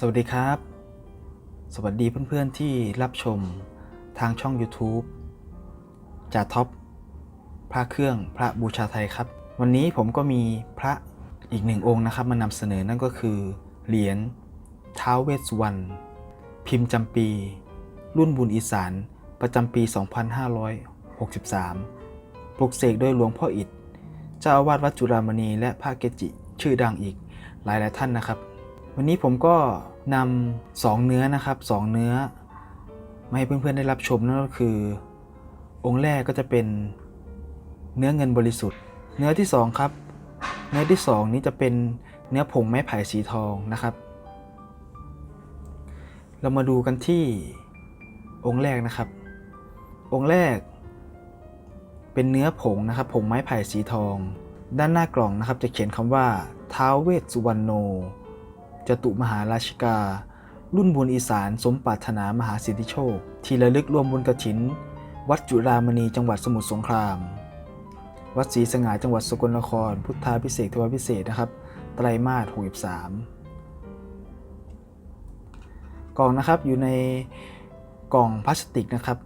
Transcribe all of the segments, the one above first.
สวัสดีครับ สวัสดีเพื่อนๆที่รับชมทางช่อง YouTube จ่าท็อปพระเครื่องพระบูชาไทยครับ วันนี้ผมก็มีพระอีกหนึ่งองค์นะครับมานำเสนอนั่นก็คือเหรียญท้าวเวสุวรรณพิมพ์จำปี รุ่นบุญอีสาน ประจำปี 2563 ปลุกเสกโดยหลวงพ่ออิฐเจ้าอาวาสวัดจุฬามณีและพระเกจิชื่อดังอีกหลายหลายๆท่านนะครับ วันนี้ผมก็นำสองเนื้อนะครับสองเนื้อ มาให้เพื่อนๆได้รับชมนั่นก็คือ องค์แรกก็จะเป็นเนื้อเงินบริสุทธิ์ เนื้อที่สองครับ เนื้อที่สองนี้จะเป็นเนื้อผงไม้ไผ่สีทองนะครับ เรามาดูกันที่องค์แรกนะครับ องค์แรก เป็นเนื้อผงนะครับ ผงไม้ไผ่สีทอง ด้านหน้ากล่องนะครับ จะเขียนคำว่าท้าวเวสสุวรรณโน จตุมหาราชิกา รุ่นบุญอีสานสมปรารถนามหาสิทธิโชค ที่ระลึกรวมบุญกระถิน วัดจุฬามณีจังหวัดสมุทรสงคราม วัดศรีสง่าจังหวัดสกลนคร พุทธาพิเศษทวพิเศษนะครับ ไตรมาส63กล่องนะครับอยู่ในกล่องพลาสติกนะครับ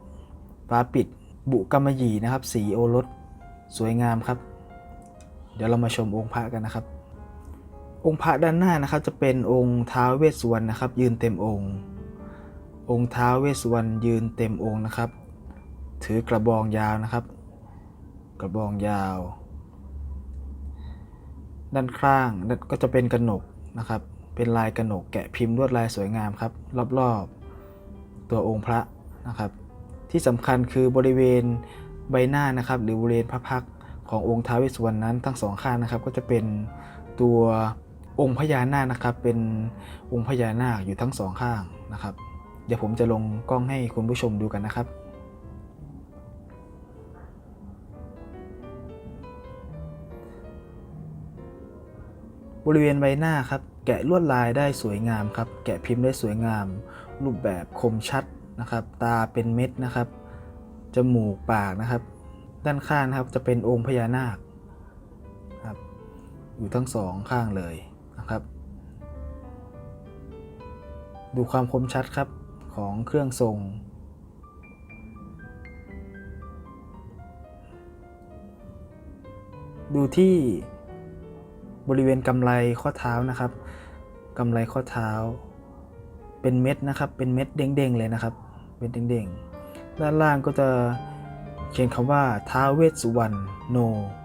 ฝาปิดบุกำมะหยี่นะครับ สีโอรสสวยงามครับ เดี๋ยวเรามาชมองค์พระกันนะครับ องค์พระด้านหน้านะครับจะเป็นองค์ท้าวเวสสุวรรณนะครับ ยืนเต็มองค์ องค์ท้าวเวสสุวรรณยืนเต็มองค์นะครับ ถือกระบองยาวนะครับ กระบองยาว ด้านข้างก็จะเป็นกระหนกนะครับ เป็นลายกระหนกแกะพิมพ์ลวดลายสวยงามครับรอบๆ ตัวองค์พระนะครับ ที่สำคัญคือบริเวณใบหน้านะครับ หรือบริเวณพระพักขององค์ท้าวเวสสุวรรณนั้นทั้งสองข้างนะครับ ก็จะเป็นตัว องค์พญานาคนะครับ เป็นองค์พญานาคอยู่ทั้งสองข้างนะครับ เดี๋ยวผมจะลงกล้องให้คุณผู้ชมดูกันนะครับบริเวณใบหน้าครับ แกะลวดลายได้สวยงามครับ แกะพิมพ์ได้สวยงาม รูปแบบคมชัดนะครับ ตาเป็นเม็ดนะครับ จมูกปากนะครับ ด้านข้างนะครับจะเป็นองค์พญานาคครับ อยู่ทั้งสองข้างเลย ครับ ดูความคมชัดครับของเครื่องทรง ดูที่บริเวณกำไลข้อเท้านะครับกำไลข้อเท้า เป็นเม็ดนะครับ เป็นเม็ดเด้งๆเลยนะครับเป็นเด้งๆด้านล่างก็จะเขียนคำว่าท้าเวสสุวรรณโนน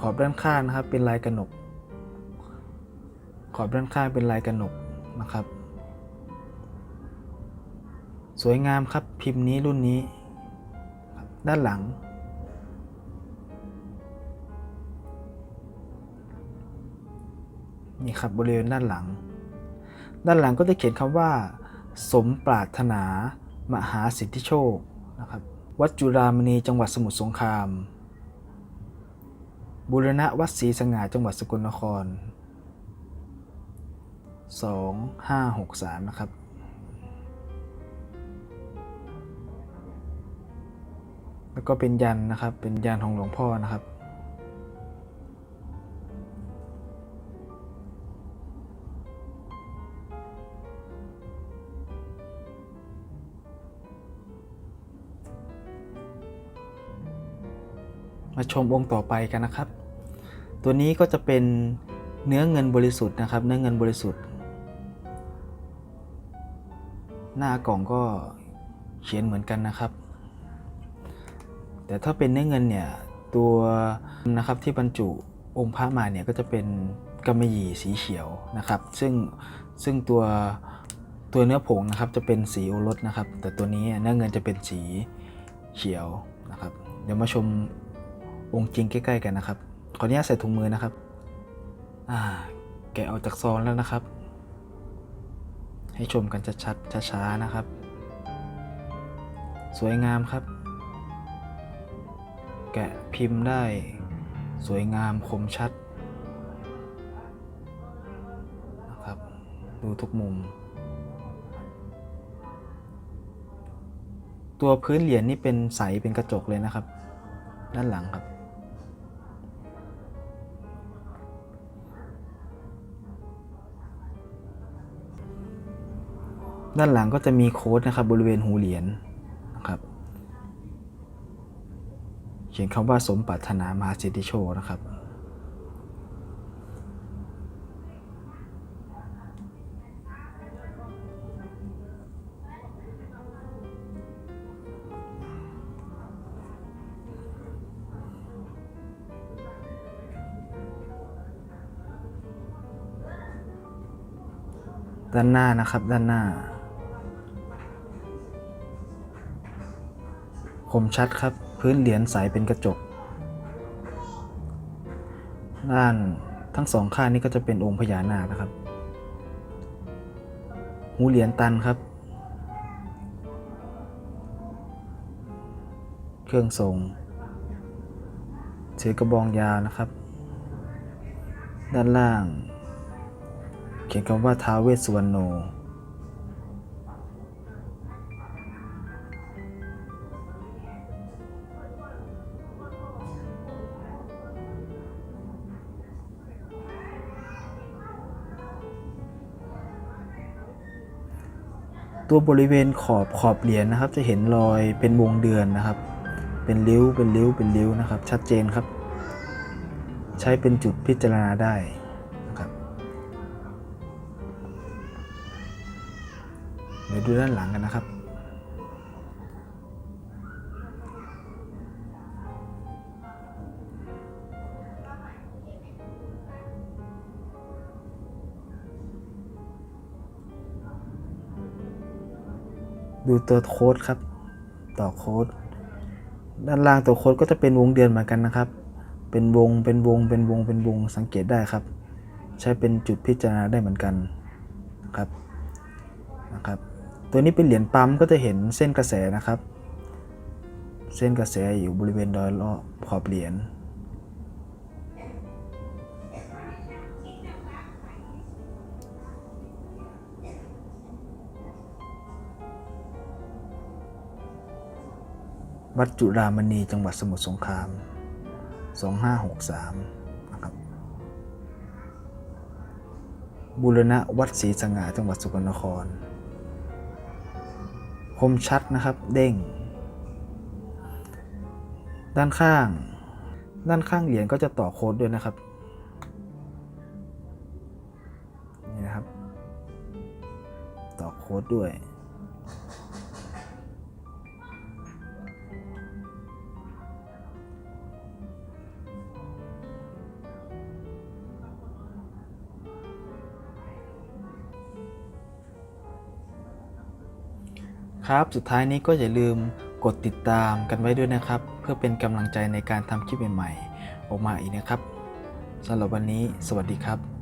ขอบด้านข้างนะครับ เป็นลายกระหนก ขอบด้านข้างเป็นลายกระหนกนะครับ สวยงามครับพิมพ์นี้รุ่นนี้ ด้านหลัง นี่ครับบริเวณด้านหลัง ด้านหลังก็จะเขียนคำว่า สมปรารถนา มหาสิทธิโชคนะครับวัดจุฬามณีจังหวัดสมุทรสงคราม บูรณะวัดศรีสง่าจังหวัดสกลนคร 2563 นะครับ แล้วก็เป็นยันนะครับ เป็นยันของหลวงพ่อนะครับ มาชมองค์ต่อไปกันนะครับ ตัวนี้ก็จะเป็นเนื้อเงินบริสุทธิ์นะครับ เนื้อเงินบริสุทธิ์ หน้ากล่องก็เขียนเหมือนกันนะครับ แต่ถ้าเป็นเนื้อเงินเนี่ยตัวนะครับที่บรรจุองค์พระมาเนี่ยก็จะเป็นกำมะหยี่สีเขียวนะครับ ซึ่งซึ่งตัวตัวเนื้อผงนะครับจะเป็นสีโอรสนะครับ แต่ตัวนี้เนื้อเงินจะเป็นสีเขียวนะครับ เดี๋ยวมาชม องค์จริงใกล้ๆกันนะครับ ขออนุญาตใส่ถุงมือนะครับ อ่า แกะออกจากซองแล้วนะครับ ให้ชมกันชัดๆช้าๆนะครับ สวยงามครับ แกะพิมพ์ได้ สวยงามคมชัดนะครับดูทุกมุม ตัวพื้นเหรียญนี่เป็นใสเป็นกระจกเลยนะครับ ด้านหลังครับ ด้านหลังก็จะมีโค้ดนะครับบริเวณหูเหรียญนะครับเขียนคำว่าสมปรารถนามหาสิทธิโชนะครับด้านหน้านะครับด้านหน้า คมชัดครับ พื้นเหรียญใสเป็นกระจก ด้านทั้งสองข้างนี้ก็จะเป็นองค์พญานาคนะครับ หูเหรียญตันครับ เครื่องทรงถือกระบองยาวนะครับ ด้านล่าง เขียนคำว่าท้าวเวสสุวรรณโน ตัวบริเวณขอบขอบเหรียญนะครับ จะเห็นรอยเป็นวงเดือนนะครับ เป็นริ้วเป็นริ้วเป็นริ้วนะครับ ชัดเจนครับ ใช้เป็นจุดพิจารณาได้นะครับเดี๋ยวดูด้านหลังกันนะครับ ดูตัวโค้ดครับ ต่อโค้ดด้านล่างตัวโค้ดก็จะเป็นวงเดือนเหมือนกันนะครับ เป็นวงเป็นวงเป็นวงเป็นวงสังเกตได้ครับ ใช้เป็นจุดพิจารณาได้เหมือนกันครับนะครับตัวนี้เป็นเหรียญปั๊มก็จะเห็นเส้นกระแสนะครับ เส้นกระแสอยู่บริเวณดอยรอบขอบเหรียญ วัดจุรามณีจังหวัดสมุทรสงคราม 2563 นะครับบูรณะวัดศรีสง่าจังหวัดสกลนคร คมชัดนะครับ เด้ง ด้านข้าง ด้านข้างเหรียญก็จะต่อโค้ดด้วยนะครับ นี่นะครับ ต่อโค้ดด้วย ครับ สุดท้ายนี้ก็อย่าลืมกดติดตามกันไว้ด้วยนะครับ เพื่อเป็นกำลังใจในการทำคลิปใหม่ๆ ออกมาอีกนะครับสำหรับวันนี้ สวัสดีครับ